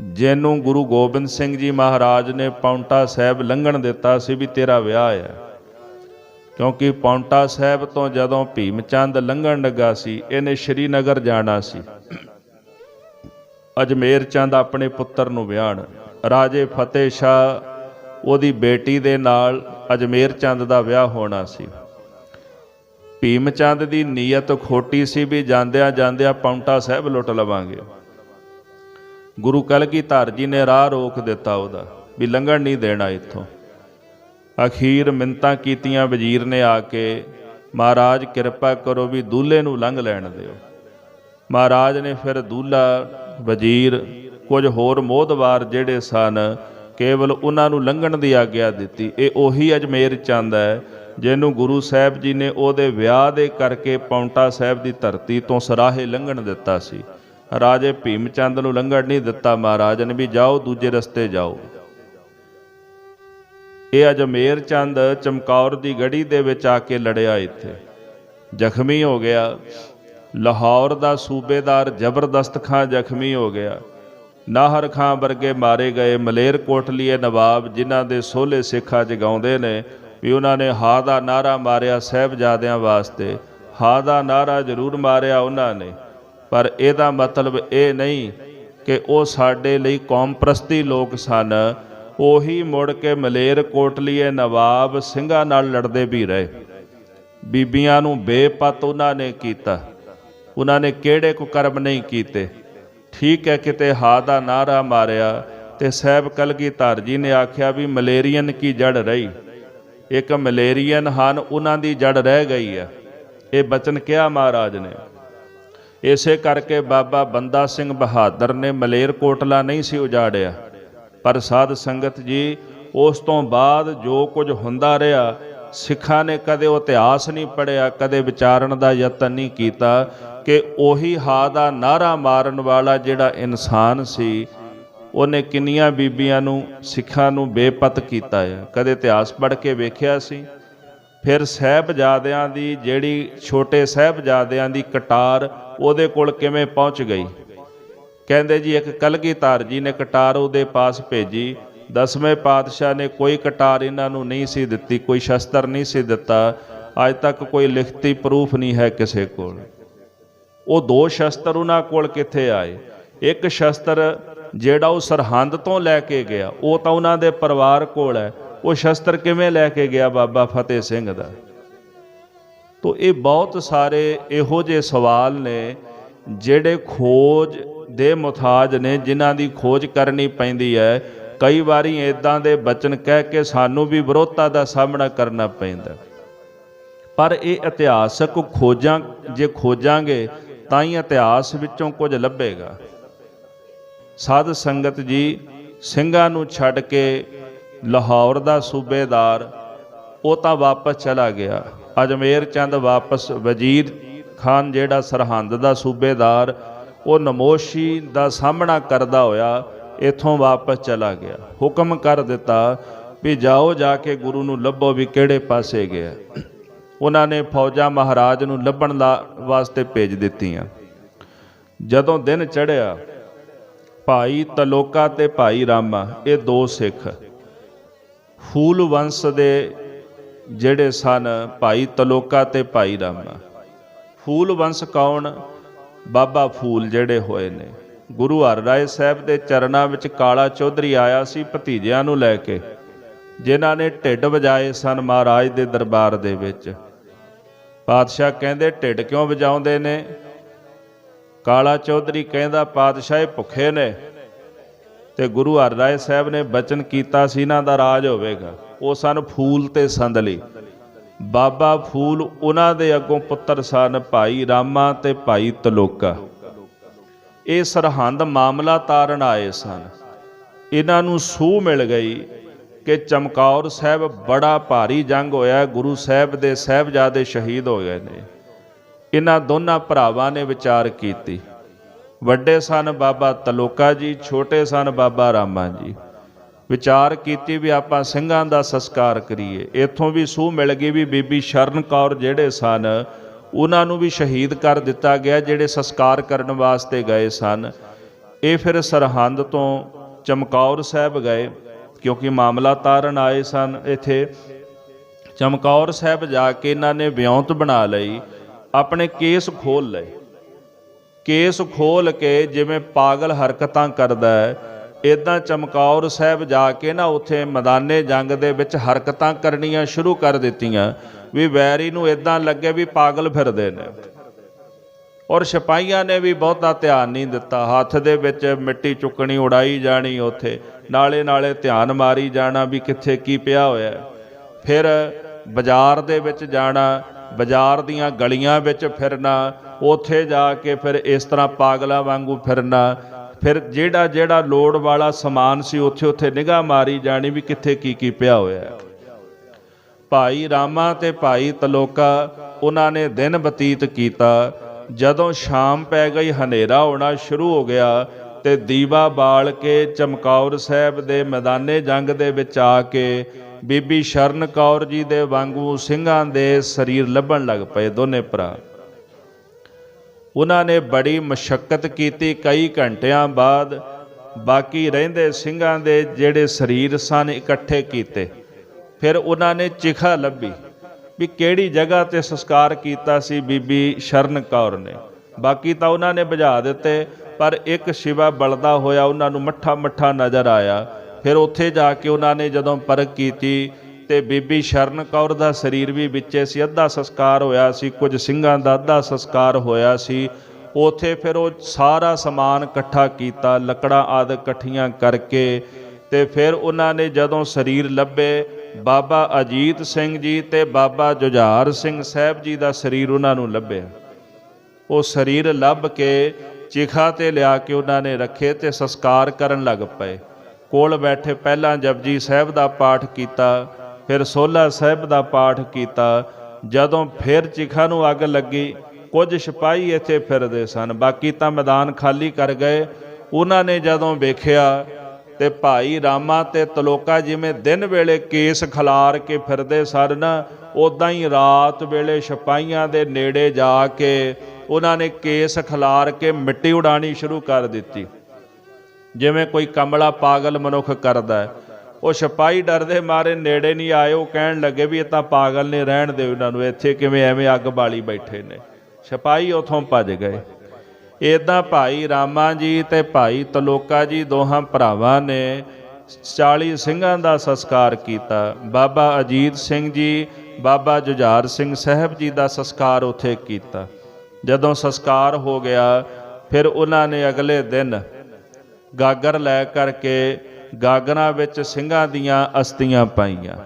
ਜਿਹਨੂੰ ਗੁਰੂ ਗੋਬਿੰਦ ਸਿੰਘ ਜੀ ਮਹਾਰਾਜ ਨੇ ਪੌਂਟਾ ਸਾਹਿਬ ਲੰਘਣ ਦਿੱਤਾ ਸੀ ਵੀ ਤੇਰਾ ਵਿਆਹ ਹੈ। ਕਿਉਂਕਿ ਪੌਂਟਾ ਸਾਹਿਬ ਤੋਂ ਜਦੋਂ ਭੀਮ ਚੰਦ ਲੰਘਣ ਲੱਗਾ ਸੀ, ਇਹਨੇ ਸ਼੍ਰੀਨਗਰ ਜਾਣਾ ਸੀ। ਅਜਮੇਰ ਚੰਦ ਆਪਣੇ ਪੁੱਤਰ ਨੂੰ ਵਿਆਹਣ। ਰਾਜੇ ਫਤਿਹ ਸ਼ਾਹ ਉਹਦੀ ਬੇਟੀ ਦੇ ਨਾਲ ਅਜਮੇਰ ਚੰਦ ਦਾ ਵਿਆਹ ਹੋਣਾ ਸੀ। ਭੀਮ ਚੰਦ ਦੀ ਨੀਅਤ ਖੋਟੀ ਸੀ ਵੀ ਜਾਂਦਿਆਂ ਜਾਂਦਿਆਂ ਪੌਂਟਾ ਸਾਹਿਬ ਲੁੱਟ ਲਵਾਂਗੇ। ਗੁਰੂ ਕਲਗੀਧਰ ਜੀ ਨੇ ਰਾਹ ਰੋਕ ਦਿੱਤਾ ਉਹਦਾ ਵੀ ਲੰਘਣ ਨਹੀਂ ਦੇਣਾ ਇੱਥੋਂ। ਅਖੀਰ ਮਿੰਤਾਂ ਕੀਤੀਆਂ ਵਜ਼ੀਰ ਨੇ ਆ ਕੇ, ਮਹਾਰਾਜ, ਕਿਰਪਾ ਕਰੋ ਵੀ ਦੂਲੇ ਨੂੰ ਲੰਘ ਲੈਣ ਦਿਓ। ਮਹਾਰਾਜ ਨੇ ਫਿਰ ਦੂਲਾ, ਵਜ਼ੀਰ, ਕੁਝ ਹੋਰ ਮੋਹਦਵਾਰ ਜਿਹੜੇ ਸਨ, ਕੇਵਲ ਉਹਨਾਂ ਨੂੰ ਲੰਘਣ ਦੀ ਆਗਿਆ ਦਿੱਤੀ। ਇਹ ਉਹੀ ਅਜਮੇਰ ਚੰਦ ਹੈ, ਜਿਹਨੂੰ ਗੁਰੂ ਸਾਹਿਬ ਜੀ ਨੇ ਉਹਦੇ ਵਿਆਹ ਦੇ ਕਰਕੇ ਪੌਂਟਾ ਸਾਹਿਬ ਦੀ ਧਰਤੀ ਤੋਂ ਸਰਾਹੇ ਲੰਘਣ ਦਿੱਤਾ ਸੀ। ਰਾਜੇ ਭੀਮ ਚੰਦ ਨੂੰ ਲੰਘਣ ਨਹੀਂ ਦਿੱਤਾ ਮਹਾਰਾਜ ਨੇ ਵੀ ਜਾਓ, ਦੂਜੇ ਰਸਤੇ ਜਾਓ। ਇਹ ਅਜਮੇਰ ਚੰਦ ਚਮਕੌਰ ਦੀ ਗੜੀ ਦੇ ਵਿੱਚ ਆ ਕੇ ਲੜਿਆ ਇੱਥੇ। ਜ਼ਖਮੀ ਹੋ ਗਿਆ। ਲਾਹੌਰ ਦਾ ਸੂਬੇਦਾਰ ਜ਼ਬਰਦਸਤ ਖਾਂ ਜ਼ਖਮੀ ਹੋ ਗਿਆ। ਨਾਹਰ ਖਾਂ ਵਰਗੇ ਮਾਰੇ ਗਏ ਮਲੇਰ ਕੋਟਲੀਏ ਨਵਾਬ ਜਿਨ੍ਹਾਂ ਦੇ ਸੋਹਲੇ ਸਿੱਖਾਂ ਜਗਾਉਂਦੇ ਨੇ ਵੀ ਉਹਨਾਂ ਨੇ ਹਾ ਦਾ ਨਾਰਾ ਮਾਰਿਆ ਸਹਿਬਜ਼ਾਦਿਆਂ ਵਾਸਤੇ। ਹਾ ਦਾ ਨਾਰਾ ਜ਼ਰੂਰ ਮਾਰਿਆ ਉਹਨਾਂ ਨੇ। ਪਰ ਇਹਦਾ ਮਤਲਬ ਇਹ ਨਹੀਂ ਕਿ ਉਹ ਸਾਡੇ ਲਈ ਕੌਮ ਪ੍ਰਸਤੀ ਲੋਕ ਸਨ। ਉਹੀ ਮੁੜ ਕੇ ਮਲੇਰ ਕੋਟਲੀਏ ਨਵਾਬ ਸਿੰਘਾਂ ਨਾਲ ਲੜਦੇ ਵੀ ਰਹੇ। ਬੀਬੀਆਂ ਨੂੰ ਬੇਪਤ ਉਹਨਾਂ ਨੇ ਕੀਤਾ। ਉਹਨਾਂ ਨੇ ਕਿਹੜੇ ਕੁਕਰਮ ਨਹੀਂ ਕੀਤੇ। ਠੀਕ ਹੈ, ਕਿਤੇ ਹਾ ਦਾ ਨਾਰਾ ਮਾਰਿਆ ਤੇ ਸਾਹਿਬ ਕਲਗੀਧਰ ਜੀ ਨੇ ਆਖਿਆ ਵੀ ਮਲੇਰੀਅਨ ਕੀ ਜੜ ਰਹੀ? ਇੱਕ ਮਲੇਰੀਅਨ ਹਨ ਉਹਨਾਂ ਦੀ ਜੜ ਰਹਿ ਗਈ ਹੈ। ਇਹ ਬਚਨ ਕਿਹਾ ਮਹਾਰਾਜ ਨੇ? ਇਸੇ ਕਰਕੇ ਬਾਬਾ ਬੰਦਾ ਸਿੰਘ ਬਹਾਦਰ ਨੇ ਮਲੇਰਕੋਟਲਾ ਨਹੀਂ ਸੀ ਉਜਾੜਿਆ। ਪਰ ਸਾਧ ਸੰਗਤ ਜੀ, ਉਸ ਤੋਂ ਬਾਅਦ ਜੋ ਕੁਝ ਹੁੰਦਾ ਰਿਹਾ, ਸਿੱਖਾਂ ਨੇ ਕਦੇ ਉਹ ਇਤਿਹਾਸ ਨਹੀਂ ਪੜਿਆ ਕਦੇ ਵਿਚਾਰਨ ਦਾ ਯਤਨ ਨਹੀਂ ਕੀਤਾ ਕਿ ਉਹੀ ਹਾ ਦਾ ਨਾਰਾ ਮਾਰਨ ਵਾਲਾ ਜਿਹੜਾ ਇਨਸਾਨ ਸੀ, ਉਹਨੇ ਕਿੰਨੀਆਂ ਬੀਬੀਆਂ ਨੂੰ, ਸਿੱਖਾਂ ਨੂੰ ਬੇਪਤ ਕੀਤਾ ਹੈ ਕਦੇ ਇਤਿਹਾਸ ਪੜ੍ਹ ਕੇ ਵੇਖਿਆ ਸੀ? ਫਿਰ ਸਹਿਬਜ਼ਾਦਿਆਂ ਦੀ ਜਿਹੜੀ ਛੋਟੇ ਸਹਿਬਜ਼ਾਦਿਆਂ ਦੀ ਕਟਾਰ ਉਹਦੇ ਕੋਲ ਕਿਵੇਂ ਪਹੁੰਚ ਗਈ? ਕਹਿੰਦੇ ਜੀ, ਇੱਕ ਕਲਗੀਧਰ ਜੀ ਨੇ ਕਟਾਰ ਉਹਦੇ ਪਾਸ ਭੇਜੀ। ਦਸਵੇਂ ਪਾਤਸ਼ਾਹ ਨੇ ਕੋਈ ਕਟਾਰ ਇਹਨਾਂ ਨੂੰ ਨਹੀਂ ਸੀ ਦਿੱਤੀ, ਕੋਈ ਸ਼ਸਤਰ ਨਹੀਂ ਸੀ ਦਿੱਤਾ। ਅੱਜ ਤੱਕ ਕੋਈ ਲਿਖਤੀ ਪ੍ਰੂਫ ਨਹੀਂ ਹੈ ਕਿਸੇ ਕੋਲ। ਉਹ ਦੋ ਸ਼ਸਤਰ ਉਹਨਾਂ ਕੋਲ ਕਿੱਥੇ ਆਏ? ਇੱਕ ਸ਼ਸਤਰ ਜਿਹੜਾ ਉਹ ਸਰਹੰਦ ਤੋਂ ਲੈ ਕੇ ਗਿਆ, ਉਹ ਤਾਂ ਉਹਨਾਂ ਦੇ ਪਰਿਵਾਰ ਕੋਲ ਹੈ। ਉਹ ਸ਼ਸਤਰ ਕਿਵੇਂ ਲੈ ਕੇ ਗਿਆ ਬਾਬਾ ਫਤਿਹ ਸਿੰਘ ਦਾ? ਤੋ ਇਹ ਬਹੁਤ ਸਾਰੇ ਇਹੋ ਜਿਹੇ ਸਵਾਲ ਨੇ ਜਿਹੜੇ ਖੋਜ ਦੇ ਮੁਤਾਜ ਨੇ ਜਿਨ੍ਹਾਂ ਦੀ ਖੋਜ ਕਰਨੀ ਪੈਂਦੀ ਹੈ, ਕਈ ਵਾਰੀ ਇਦਾਂ ਦੇ ਬਚਨ ਕਹਿ ਕੇ ਸਾਨੂੰ ਵੀ ਵਿਰੋਧਤਾ ਦਾ ਸਾਹਮਣਾ ਕਰਨਾ ਪੈਂਦਾ ਪਰ ਇਹ ਇਤਿਹਾਸਕ ਖੋਜਾਂ, ਜੇ ਖੋਜਾਂਗੇ ਤਾਂ ਹੀ ਇਤਿਹਾਸ ਵਿੱਚੋਂ ਕੁਝ ਲੱਭੇਗਾ। ਸਾਧ ਸੰਗਤ ਜੀ, ਸਿੰਘਾਂ ਨੂੰ ਛੱਡ ਕੇ ਲਾਹੌਰ ਦਾ ਸੂਬੇਦਾਰ, ਉਹ ਤਾਂ ਵਾਪਸ ਚਲਾ ਗਿਆ। ਅਜਮੇਰ ਚੰਦ ਵਾਪਸ ਵਜ਼ੀਰ ਖਾਨ ਜਿਹੜਾ ਸਰਹੰਦ ਦਾ ਸੂਬੇਦਾਰ ਉਹ ਨਮੋਸ਼ੀ ਦਾ ਸਾਹਮਣਾ ਕਰਦਾ ਹੋਇਆ ਇਥੋਂ ਵਾਪਸ ਚਲਾ ਗਿਆ। ਹੁਕਮ ਕਰ ਦਿੱਤਾ ਵੀ ਜਾਓ ਜਾ ਕੇ ਗੁਰੂ ਨੂੰ ਲੱਭੋ ਵੀ ਕਿਹੜੇ ਪਾਸੇ ਗਿਆ। ਉਹਨਾਂ ਨੇ ਫੌਜਾਂ ਮਹਾਰਾਜ ਨੂੰ ਲੱਭਣ ਦਾ ਵਾਸਤੇ ਭੇਜ ਦਿੱਤੀਆਂ। ਜਦੋਂ ਦਿਨ ਚੜ੍ਹਿਆ, ਭਾਈ ਤਲੋਕਾ ਤੇ ਭਾਈ ਰਾਮਾ, ਇਹ ਦੋ ਸਿੱਖ। ਫੂਲ ਵੰਸ਼ ਦੇ ਜਿਹੜੇ ਸਨ, ਭਾਈ ਤਲੋਕਾ ਤੇ ਭਾਈ ਰਾਮਾ। ਫੂਲ ਵੰਸ਼ ਕੌਣ? ਬਾਬਾ ਫੂਲ ਜਿਹੜੇ ਹੋਏ ਨੇ। ਗੁਰੂ ਹਰਿਰਾਏ ਸਾਹਿਬ ਦੇ ਚਰਨਾਂ ਵਿੱਚ ਕਾਲਾ ਚੌਧਰੀ ਆਇਆ ਸੀ ਭਤੀਜਿਆਂ ਨੂੰ ਲੈ ਕੇ, ਜਿਨ੍ਹਾਂ ਨੇ ਢਿੱਡ ਵਜਾਏ ਸਨ ਮਹਾਰਾਜ ਦੇ ਦਰਬਾਰ ਦੇ ਵਿੱਚ। ਪਾਤਸ਼ਾਹ ਕਹਿੰਦੇ, ਢਿੱਡ ਕਿਉਂ ਵਜਾਉਂਦੇ ਨੇ? ਕਾਲਾ ਚੌਧਰੀ ਕਹਿੰਦਾ, ਪਾਤਸ਼ਾਹ ਇਹ ਭੁੱਖੇ ਨੇ। ਤੇ ਗੁਰੂ ਹਰਿਰਾਏ ਸਾਹਿਬ ਨੇ ਬਚਨ ਕੀਤਾ ਸੀ, ਇਹਨਾਂ ਦਾ ਰਾਜ ਹੋਵੇਗਾ। ਉਹ ਸਨ ਫੂਲ ਤੇ ਸੰਦਲੀ। ਬਾਬਾ ਫੂਲ ਉਹਨਾਂ ਦੇ ਅੱਗੋਂ ਪੁੱਤਰ ਸਨ ਭਾਈ ਰਾਮਾ ਤੇ ਭਾਈ ਤਲੋਕਾ। ਇਹ ਸਰਹੰਦ ਮਾਮਲਾ ਤਾਰਨ ਆਏ ਸਨ। ਇਹਨਾਂ ਨੂੰ ਸੂਹ ਮਿਲ ਗਈ ਕਿ ਚਮਕੌਰ ਸਾਹਿਬ ਬੜਾ ਭਾਰੀ ਜੰਗ ਹੋਇਆ, ਗੁਰੂ ਸਾਹਿਬ ਦੇ ਸਾਹਿਬਜ਼ਾਦੇ ਸ਼ਹੀਦ ਹੋ ਗਏ ਨੇ। ਇਹਨਾਂ ਦੋਨਾਂ ਭਰਾਵਾਂ ਨੇ ਵਿਚਾਰ ਕੀਤੀ। ਵੱਡੇ ਸਨ ਬਾਬਾ ਤਲੋਕਾ ਜੀ, ਛੋਟੇ ਸਨ ਬਾਬਾ ਰਾਮਾ ਜੀ। ਵਿਚਾਰ ਕੀਤੀ ਵੀ ਆਪਾਂ ਸਿੰਘਾਂ ਦਾ ਸੰਸਕਾਰ ਕਰੀਏ। ਇੱਥੋਂ ਵੀ ਸੂਹ ਮਿਲ ਗਈ ਵੀ ਬੀਬੀ ਸ਼ਰਨ ਕੌਰ ਜਿਹੜੇ ਸਨ, ਉਹਨਾਂ ਨੂੰ ਵੀ ਸ਼ਹੀਦ ਕਰ ਦਿੱਤਾ ਗਿਆ, ਜਿਹੜੇ ਸੰਸਕਾਰ ਕਰਨ ਵਾਸਤੇ ਗਏ ਸਨ। ਇਹ ਫਿਰ ਸਰਹੰਦ ਤੋਂ ਚਮਕੌਰ ਸਾਹਿਬ ਗਏ, ਕਿਉਂਕਿ ਮਾਮਲਾ ਤਾਰਨ ਆਏ ਸਨ ਇੱਥੇ। ਚਮਕੌਰ ਸਾਹਿਬ ਜਾ ਕੇ ਇਹਨਾਂ ਨੇ ਵਿਉਂਤ ਬਣਾ ਲਈ, ਆਪਣੇ ਕੇਸ ਖੋਲ ਲਏ। ਕੇਸ ਖੋਲ ਕੇ ਜਿਵੇਂ ਪਾਗਲ ਹਰਕਤਾਂ ਕਰਦਾ ਹੈ ਇਦਾਂ ਚਮਕੌਰ ਸਾਹਿਬ ਜਾ ਕੇ ਨਾ ਉੱਥੇ ਮੈਦਾਨੇ ਜੰਗ ਦੇ ਵਿੱਚ ਹਰਕਤਾਂ ਕਰਨੀਆਂ ਸ਼ੁਰੂ ਕਰ ਦਿੱਤੀਆਂ, ਵੀ ਵੈਰੀ ਨੂੰ ਇਦਾਂ ਲੱਗੇ ਵੀ ਪਾਗਲ ਫਿਰਦੇ ਨੇ। ਔਰ ਸਿਪਾਹੀਆਂ ਨੇ ਵੀ ਬਹੁਤਾ ਧਿਆਨ ਨਹੀਂ ਦਿੱਤਾ। ਹੱਥ ਦੇ ਵਿੱਚ ਮਿੱਟੀ ਚੁੱਕਣੀ ਉਡਾਈ ਜਾਣੀ ਉੱਥੇ ਨਾਲੇ ਨਾਲੇ ਧਿਆਨ ਮਾਰੀ ਜਾਣਾ ਵੀ ਕਿੱਥੇ ਕੀ ਪਿਆ ਹੋਇਆ। ਫਿਰ ਬਾਜ਼ਾਰ ਦੇ ਵਿੱਚ ਜਾਣਾ, ਬਾਜ਼ਾਰ ਦੀਆਂ ਗਲੀਆਂ ਵਿੱਚ ਫਿਰਨਾ, ਉੱਥੇ ਜਾ ਕੇ ਫਿਰ ਇਸ ਤਰ੍ਹਾਂ ਪਾਗਲਾਂ ਵਾਂਗੂ ਫਿਰਨਾ ਫਿਰ ਜਿਹੜਾ ਜਿਹੜਾ ਲੋੜ ਵਾਲਾ ਸਮਾਨ ਸੀ ਉੱਥੇ ਉੱਥੇ ਨਿਗਾਹ ਮਾਰੀ ਜਾਣੀ ਵੀ ਕਿੱਥੇ ਕੀ ਕੀ ਪਿਆ ਹੋਇਆ ਭਾਈ ਰਾਮਾ ਤੇ ਭਾਈ ਤਲੋਕਾ ਉਹਨਾਂ ਨੇ ਦਿਨ ਬਤੀਤ ਕੀਤਾ। ਜਦੋਂ ਸ਼ਾਮ ਪੈ ਗਈ, ਹਨੇਰਾ ਹੋਣਾ ਸ਼ੁਰੂ ਹੋ ਗਿਆ ਤੇ ਦੀਵਾ ਬਾਲ ਕੇ ਚਮਕੌਰ ਸਾਹਿਬ ਦੇ ਮੈਦਾਨੇ ਜੰਗ ਦੇ ਵਿੱਚ ਆ ਕੇ ਬੀਬੀ ਸ਼ਰਨ ਕੌਰ ਜੀ ਦੇ ਵਾਂਗੂ ਸਿੰਘਾਂ ਦੇ ਸਰੀਰ ਲੱਭਣ ਲੱਗ ਪਏ ਦੋਨੇ ਭਰਾ। ਉਹਨਾਂ ਨੇ ਬੜੀ ਮਸ਼ੱਕਤ ਕੀਤੀ ਕਈ ਘੰਟਿਆਂ ਬਾਅਦ। ਬਾਕੀ ਰਹਿੰਦੇ ਸਿੰਘਾਂ ਦੇ ਜਿਹੜੇ ਸਰੀਰ ਸਨ, ਇਕੱਠੇ ਕੀਤੇ। ਫਿਰ ਉਹਨਾਂ ਨੇ ਚਿਖਾ ਲੱਭੀ ਵੀ ਕਿਹੜੀ ਜਗ੍ਹਾ ਤੇ ਸੰਸਕਾਰ ਕੀਤਾ ਸੀ ਬੀਬੀ ਸ਼ਰਨ ਕੌਰ ਨੇ। ਬਾਕੀ ਤਾਂ ਉਹਨਾਂ ਨੇ ਬੁਝਾ ਦਿੱਤੇ, ਪਰ ਇੱਕ ਸ਼ਿਵਾ ਬਲਦਾ ਹੋਇਆ ਉਹਨਾਂ ਨੂੰ ਮੱਠਾ ਮੱਠਾ ਨਜ਼ਰ ਆਇਆ। ਫਿਰ ਉੱਥੇ ਜਾ ਕੇ ਉਹਨਾਂ ਨੇ ਜਦੋਂ ਪਰਖ ਕੀਤੀ ਤੇ ਬੀਬੀ ਸ਼ਰਨ ਕੌਰ ਦਾ ਸਰੀਰ ਵੀ ਵਿੱਚੇ ਸੀ, ਅੱਧਾ ਸੰਸਕਾਰ ਹੋਇਆ ਸੀ, ਕੁਝ ਸਿੰਘਾਂ ਦਾ ਅੱਧਾ ਸੰਸਕਾਰ ਹੋਇਆ ਸੀ। ਉਥੇ ਫਿਰ ਉਹ ਸਾਰਾ ਸਮਾਨ ਇਕੱਠਾ ਕੀਤਾ, ਲੱਕੜਾਂ ਆਦਿ ਇਕੱਠੀਆਂ ਕਰਕੇ ਤੇ ਫਿਰ ਉਹਨਾਂ ਨੇ ਜਦੋਂ ਸਰੀਰ ਲੱਭੇ, ਬਾਬਾ ਅਜੀਤ ਸਿੰਘ ਜੀ ਤੇ ਬਾਬਾ ਜੁਝਾਰ ਸਿੰਘ ਸਾਹਿਬ ਜੀ ਦਾ ਸਰੀਰ ਉਹਨਾਂ ਨੂੰ ਲੱਭਿਆ। ਉਹ ਸਰੀਰ ਲੱਭ ਕੇ ਚਿਖਾ ਤੇ ਲਿਆ ਕੇ ਉਹਨਾਂ ਨੇ ਰੱਖੇ ਤੇ ਸੰਸਕਾਰ ਕਰਨ ਲੱਗ ਪਏ। ਕੋਲ ਬੈਠੇ ਪਹਿਲਾਂ ਜਪਜੀ ਸਾਹਿਬ ਦਾ ਪਾਠ ਕੀਤਾ ਫਿਰ ਸੋਲਾ ਸਾਹਿਬ ਦਾ ਪਾਠ ਕੀਤਾ। ਜਦੋਂ ਫਿਰ ਚਿਖਾ ਨੂੰ ਅੱਗ ਲੱਗੀ, ਕੁਝ ਸਿਪਾਹੀ ਇੱਥੇ ਫਿਰਦੇ ਸਨ। ਬਾਕੀ ਤਾਂ ਮੈਦਾਨ ਖਾਲੀ ਕਰ ਗਏ। ਉਹਨਾਂ ਨੇ ਜਦੋਂ ਵੇਖਿਆ ਤੇ ਭਾਈ ਰਾਮਾ ਤੇ ਤਲੋਕਾ ਜਿਵੇਂ ਦਿਨ ਵੇਲੇ ਕੇਸ ਖਲਾਰ ਕੇ ਫਿਰਦੇ ਸਨ ਨਾ ਉਦਾਂ ਹੀ ਰਾਤ ਵੇਲੇ ਸਿਪਾਹੀਆਂ ਦੇ ਨੇੜੇ ਜਾ ਕੇ ਉਹਨਾਂ ਨੇ ਕੇਸ ਖਲਾਰ ਕੇ ਮਿੱਟੀ ਉਡਾਣੀ ਸ਼ੁਰੂ ਕਰ ਦਿੱਤੀ। ਜਿਵੇਂ ਕੋਈ ਕਮਲਾ ਪਾਗਲ ਮਨੁੱਖ ਕਰਦਾ ਹੈ। ਉਹ ਸਿਪਾਹੀ ਡਰਦੇ ਮਾਰੇ, ਨੇੜੇ ਨਹੀਂ ਆਏ, ਉਹ ਕਹਿਣ ਲੱਗੇ ਵੀ ਇਹ ਤਾਂ ਪਾਗਲ ਨੇ, ਰਹਿਣ ਦਿਓ ਇਹਨਾਂ ਨੂੰ, ਇੱਥੇ ਕਿਵੇਂ ਐਵੇਂ ਅੱਗ ਬਾਲੀ ਬੈਠੇ ਨੇ। ਸਿਪਾਹੀ ਉਥੋਂ ਭੱਜ ਗਏ। ਇਦਾਂ ਭਾਈ ਰਾਮਾ ਜੀ ਤੇ ਭਾਈ ਤਲੋਕਾ ਜੀ ਦੋਹਾਂ ਭਰਾਵਾਂ ਨੇ 40 ਸਿੰਘਾਂ ਦਾ ਸੰਸਕਾਰ ਕੀਤਾ। ਬਾਬਾ ਅਜੀਤ ਸਿੰਘ ਜੀ, ਬਾਬਾ ਜੁਝਾਰ ਸਿੰਘ ਸਾਹਿਬ ਜੀ ਦਾ ਸੰਸਕਾਰ ਉੱਥੇ ਕੀਤਾ। ਜਦੋਂ ਸੰਸਕਾਰ ਹੋ ਗਿਆ, ਫਿਰ ਉਹਨਾਂ ਨੇ ਅਗਲੇ ਦਿਨ ਗਾਗਰ ਲੈ ਕਰਕੇ ਗਾਗਰਾਂ ਵਿੱਚ ਸਿੰਘਾਂ ਦੀਆਂ ਅਸਤੀਆਂ ਪਾਈਆਂ।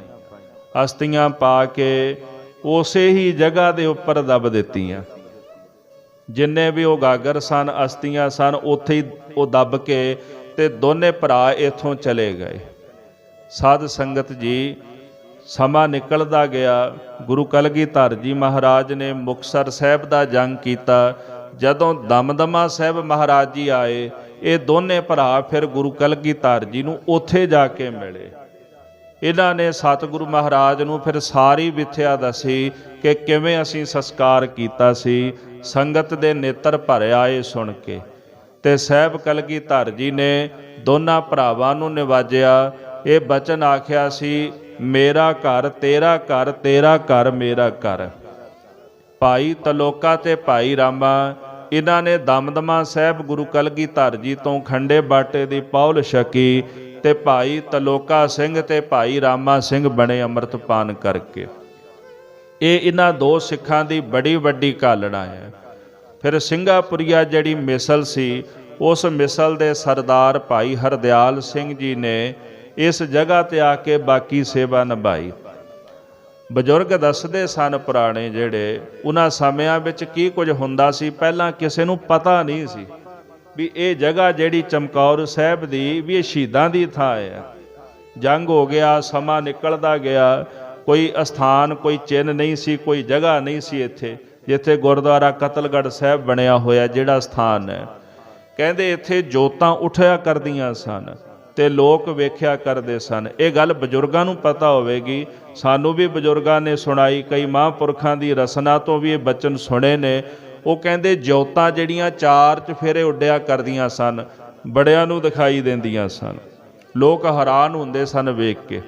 ਅਸਤੀਆਂ ਪਾ ਕੇ ਉਸੇ ਹੀ ਜਗ੍ਹਾ ਦੇ ਉੱਪਰ ਦਬ ਦਿੱਤੀਆਂ। ਜਿੰਨੇ ਵੀ ਉਹ ਗਾਗਰ ਸਨ, ਅਸਤੀਆਂ ਸਨ, ਉੱਥੇ ਹੀ ਉਹ ਦੱਬ ਕੇ ਤੇ ਦੋਨੇ ਭਰਾ ਇੱਥੋਂ ਚਲੇ ਗਏ। ਸਾਧ ਸੰਗਤ ਜੀ, ਸਮਾਂ ਨਿਕਲਦਾ ਗਿਆ। ਗੁਰੂ ਕਲਗੀਧਰ ਜੀ ਮਹਾਰਾਜ ਨੇ ਮੁਕਤਸਰ ਸਾਹਿਬ ਦਾ ਜੰਗ ਕੀਤਾ। ਜਦੋਂ ਦਮਦਮਾ ਸਾਹਿਬ ਮਹਾਰਾਜ ਜੀ ਆਏ ਇਹ ਦੋਨੇ ਭਰਾ ਫਿਰ ਗੁਰੂ ਕਲਗੀਧਰ ਜੀ ਨੂੰ ਉੱਥੇ ਜਾ ਕੇ ਮਿਲੇ। ਇਹਨਾਂ ਨੇ ਸਤਿਗੁਰੂ ਮਹਾਰਾਜ ਨੂੰ ਫਿਰ ਸਾਰੀ ਵਿਥਿਆ ਦੱਸੀ ਕਿ ਕਿਵੇਂ ਅਸੀਂ ਸੰਸਕਾਰ ਕੀਤਾ ਸੀ, ਸੰਗਤ ਦੇ ਨੇਤਰ ਭਰ ਆਏ ਸੁਣ ਕੇ। ਤੇ ਸਹਿਬ ਕਲਗੀਧਰ ਜੀ ਨੇ ਦੋਨਾਂ ਭਰਾਵਾਂ ਨੂੰ ਨਿਵਾਜਿਆ। ਇਹ ਬਚਨ ਆਖਿਆ ਸੀ, ਮੇਰਾ ਘਰ, ਤੇਰਾ ਘਰ ਤੇਰਾ ਘਰ, ਮੇਰਾ ਘਰ। ਭਾਈ ਤਲੋਕਾ ਤੇ ਭਾਈ ਰਾਮਾ ਇਹਨਾਂ ਨੇ ਦਮਦਮਾ ਸਾਹਿਬ ਗੁਰੂ ਕਲਗੀਧਰ ਜੀ ਤੋਂ ਖੰਡੇ ਬਾਟੇ ਦੀ ਪੌਲ ਛਕੀ ਤੇ ਭਾਈ ਤਲੋਕਾ ਸਿੰਘ ਤੇ ਭਾਈ ਰਾਮਾ ਸਿੰਘ ਬਣੇ ਅੰਮ੍ਰਿਤਪਾਨ ਕਰਕੇ। ਇਹ ਇਹਨਾਂ ਦੋ ਸਿੱਖਾਂ ਦੀ ਬੜੀ ਵੱਡੀ ਕਾਲਣਾ ਹੈ। ਫਿਰ ਸਿੰਘਾਪੁਰੀਆ ਜਿਹੜੀ ਮਿਸਲ ਸੀ, ਉਸ ਮਿਸਲ ਦੇ ਸਰਦਾਰ ਭਾਈ ਹਰਦਿਆਲ ਸਿੰਘ ਜੀ ਨੇ ਇਸ ਜਗ੍ਹਾ ਤੇ ਆ ਕੇ ਬਾਕੀ ਸੇਵਾ ਨਿਭਾਈ। ਬਜ਼ੁਰਗ ਦੱਸਦੇ ਸਨ ਪੁਰਾਣੇ ਜਿਹੜੇ, ਉਹਨਾਂ ਸਮਿਆਂ ਵਿੱਚ ਕੀ ਕੁਝ ਹੁੰਦਾ ਸੀ, ਪਹਿਲਾਂ ਕਿਸੇ ਨੂੰ ਪਤਾ ਨਹੀਂ ਸੀ ਵੀ ਇਹ ਜਗ੍ਹਾ ਜਿਹੜੀ ਚਮਕੌਰ ਸਾਹਿਬ ਦੀ ਵੀ ਇਹ ਸ਼ਹੀਦਾਂ ਦੀ ਥਾਂ ਹੈ। ਜੰਗ ਹੋ ਗਿਆ, ਸਮਾਂ ਨਿਕਲਦਾ ਗਿਆ, ਕੋਈ ਅਸਥਾਨ, ਕੋਈ ਚਿੰਨ ਨਹੀਂ ਸੀ, ਕੋਈ ਜਗ੍ਹਾ ਨਹੀਂ ਸੀ ਇੱਥੇ, ਜਿੱਥੇ ਗੁਰਦੁਆਰਾ ਕਤਲਗੜ੍ਹ ਸਾਹਿਬ ਬਣਿਆ ਹੋਇਆ ਜਿਹੜਾ ਸਥਾਨ ਹੈ। ਕਹਿੰਦੇ ਇੱਥੇ ਜੋਤਾਂ ਉਠਿਆ ਕਰਦੀਆਂ ਸਨ। ਤੇ ਲੋਕ ਵੇਖਿਆ ਕਰਦੇ ਸਨ। ਇਹ ਗੱਲ ਬਜ਼ੁਰਗਾਂ ਨੂੰ ਪਤਾ ਹੋਵੇਗੀ। ਸਾਨੂੰ ਵੀ ਬਜ਼ੁਰਗਾਂ ਨੇ ਸੁਣਾਈ, ਕਈ ਮਹਾਂਪੁਰਖਾਂ ਦੀ ਰਸਨਾ ਤੋਂ ਵੀ ਇਹ ਬਚਨ ਸੁਣੇ ਨੇ। ਉਹ ਕਹਿੰਦੇ, ਜੋਤਾਂ ਜਿਹੜੀਆਂ ਚਾਰ ਚਫੇਰੇ ਉੱਡਿਆ ਕਰਦੀਆਂ ਸਨ, ਬੜਿਆਂ ਨੂੰ ਦਿਖਾਈ ਦਿੰਦੀਆਂ ਸਨ। ਲੋਕ ਹੈਰਾਨ ਹੁੰਦੇ ਸਨ ਵੇਖ ਕੇ।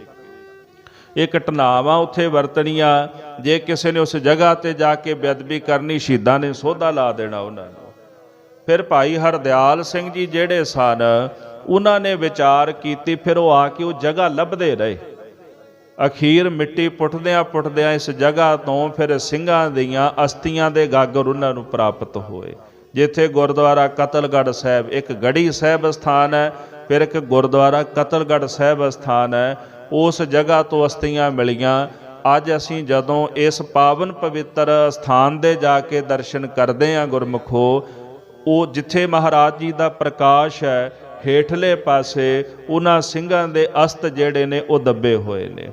ਇਹ ਘਟਨਾਵਾਂ ਉੱਥੇ ਵਰਤਣੀਆਂ, ਜੇ ਕਿਸੇ ਨੇ ਉਸ ਜਗ੍ਹਾ ਤੇ ਜਾ ਕੇ ਬੇਅਦਬੀ ਕਰਨੀ, ਸ਼ਹੀਦਾਂ ਨੇ ਸੋਧਾ ਲਾ ਦੇਣਾ ਉਹਨਾਂ ਨੂੰ। ਫਿਰ ਭਾਈ ਹਰਦਿਆਲ ਸਿੰਘ ਜੀ ਜਿਹੜੇ ਸਨ ਉਹਨਾਂ ਨੇ ਵਿਚਾਰ ਕੀਤੀ, ਫਿਰ ਉਹ ਆ ਕੇ ਉਹ ਜਗ੍ਹਾ ਲੱਭਦੇ ਰਹੇ। ਅਖੀਰ ਮਿੱਟੀ ਪੁੱਟਦਿਆਂ ਪੁੱਟਦਿਆਂ ਇਸ ਜਗ੍ਹਾ ਤੋਂ ਫਿਰ ਸਿੰਘਾਂ ਦੀਆਂ ਅਸਥੀਆਂ ਦੇ ਗਾਗਰ ਉਹਨਾਂ ਨੂੰ ਪ੍ਰਾਪਤ ਹੋਏ। ਜਿੱਥੇ ਗੁਰਦੁਆਰਾ ਕਤਲਗੜ੍ਹ ਸਾਹਿਬ, ਇੱਕ ਗੜੀ ਸਾਹਿਬ ਸਥਾਨ ਹੈ, ਫਿਰ ਇੱਕ ਗੁਰਦੁਆਰਾ ਕਤਲਗੜ੍ਹ ਸਾਹਿਬ ਸਥਾਨ ਹੈ, ਉਸ ਜਗ੍ਹਾ ਤੋਂ ਅਸਥੀਆਂ ਮਿਲੀਆਂ। ਅੱਜ ਅਸੀਂ ਜਦੋਂ ਇਸ ਪਾਵਨ ਪਵਿੱਤਰ ਸਥਾਨ ਦੇ ਜਾ ਕੇ ਦਰਸ਼ਨ ਕਰਦੇ ਹਾਂ ਗੁਰਮੁਖੋ, ਉਹ ਜਿੱਥੇ ਮਹਾਰਾਜ ਜੀ ਦਾ ਪ੍ਰਕਾਸ਼ ਹੈ ਹੇਠਲੇ ਪਾਸੇ ਉਹਨਾਂ ਸਿੰਘਾਂ ਦੇ ਅਸਤ ਜਿਹੜੇ ਨੇ ਉਹ ਦੱਬੇ ਹੋਏ ਨੇ।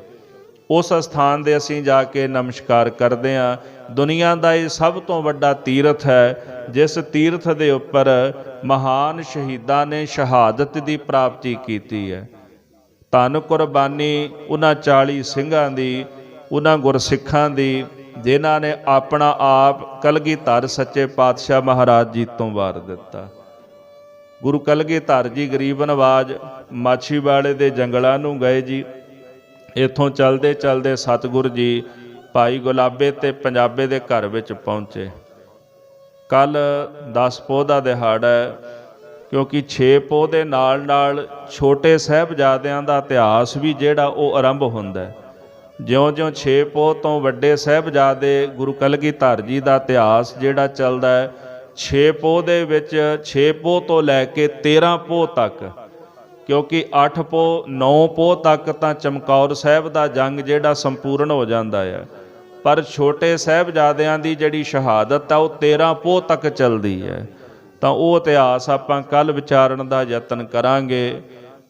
ਉਸ ਸਥਾਨ ਦੇ ਅਸੀਂ ਜਾ ਕੇ ਨਮਸਕਾਰ ਕਰਦੇ ਹਾਂ। ਦੁਨੀਆ ਦਾ ਇਹ ਸਭ ਤੋਂ ਵੱਡਾ ਤੀਰਥ ਹੈ, ਜਿਸ ਤੀਰਥ ਦੇ ਉੱਪਰ ਮਹਾਨ ਸ਼ਹੀਦਾਂ ਨੇ ਸ਼ਹਾਦਤ ਦੀ ਪ੍ਰਾਪਤੀ ਕੀਤੀ ਹੈ। ਧੰਨ ਕੁਰਬਾਨੀ ਉਹਨਾਂ 40 ਸਿੰਘਾਂ ਦੀ, ਉਹਨਾਂ ਗੁਰਸਿੱਖਾਂ ਦੀ, ਜਿਨ੍ਹਾਂ ਨੇ ਆਪਣਾ ਆਪ ਕਲਗੀਧਰ ਸੱਚੇ ਪਾਤਸ਼ਾਹ ਮਹਾਰਾਜ ਜੀ ਤੋਂ ਵਾਰ ਦਿੱਤਾ। ਗੁਰੂ ਕਲਗੀਧਰ ਜੀ, ਗਰੀਬ ਨਵਾਜ ਮਾਛੀਵਾੜੇ ਦੇ ਜੰਗਲਾਂ ਨੂੰ ਗਏ ਜੀ। ਇੱਥੋਂ ਚਲਦੇ ਚਲਦੇ ਸਤਿਗੁਰ ਜੀ ਭਾਈ ਗੁਲਾਬੇ ਤੇ ਪੰਜਾਬੇ ਦੇ ਘਰ ਵਿੱਚ ਪਹੁੰਚੇ। ਕੱਲ 10 ਪੋਹ ਦਾ ਦਿਹਾੜਾ ਕਿਉਂਕਿ 6 ਪੋਹ ਦੇ ਨਾਲ ਨਾਲ ਛੋਟੇ ਸਾਹਿਬਜ਼ਾਦਿਆਂ ਦਾ ਇਤਿਹਾਸ ਵੀ ਜਿਹੜਾ ਉਹ ਆਰੰਭ ਹੁੰਦਾ ਹੈ। ਜਿਉਂ-ਜਿਉਂ 6 ਪੋਹ ਤੋਂ ਵੱਡੇ ਸਾਹਿਬਜ਼ਾਦੇ ਗੁਰੂ ਕਲਗੀਧਰ ਜੀ ਦਾ ਇਤਿਹਾਸ ਜਿਹੜਾ ਚੱਲਦਾ ਹੈ 6 ਪੋਹ ਦੇ ਵਿੱਚ 6 ਪੋਹ ਤੋਂ ਲੈ ਕੇ 13 ਪੋਹ ਤੱਕ, ਕਿਉਂਕਿ 8 ਪੋਹ 9 ਪੋਹ ਤੱਕ ਤਾਂ ਚਮਕੌਰ ਸਾਹਿਬ ਦਾ ਜੰਗ ਜਿਹੜਾ ਸੰਪੂਰਨ ਹੋ ਜਾਂਦਾ ਹੈ ਪਰ ਛੋਟੇ ਸਾਹਿਬਜ਼ਾਦਿਆਂ ਦੀ ਜਿਹੜੀ ਸ਼ਹਾਦਤ ਆ, ਉਹ 13 ਪੋਹ ਤੱਕ ਚੱਲਦੀ ਹੈ ਤਾਂ ਉਹ ਇਤਿਹਾਸ ਆਪਾਂ ਕੱਲ ਵਿਚਾਰਨ ਦਾ ਯਤਨ ਕਰਾਂਗੇ।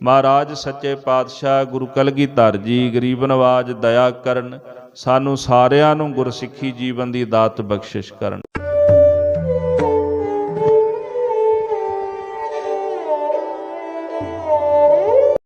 ਮਹਾਰਾਜ ਸੱਚੇ ਪਾਤਸ਼ਾਹ ਗੁਰੂ ਕਲਗੀਧਰ ਜੀ, ਗਰੀਬ ਨਵਾਜ, ਦਇਆ ਕਰਨ, ਸਾਨੂੰ ਸਾਰਿਆਂ ਨੂੰ ਗੁਰਸਿੱਖੀ ਜੀਵਨ ਦੀ ਦਾਤ ਬਖਸ਼ਿਸ਼ ਕਰਨ।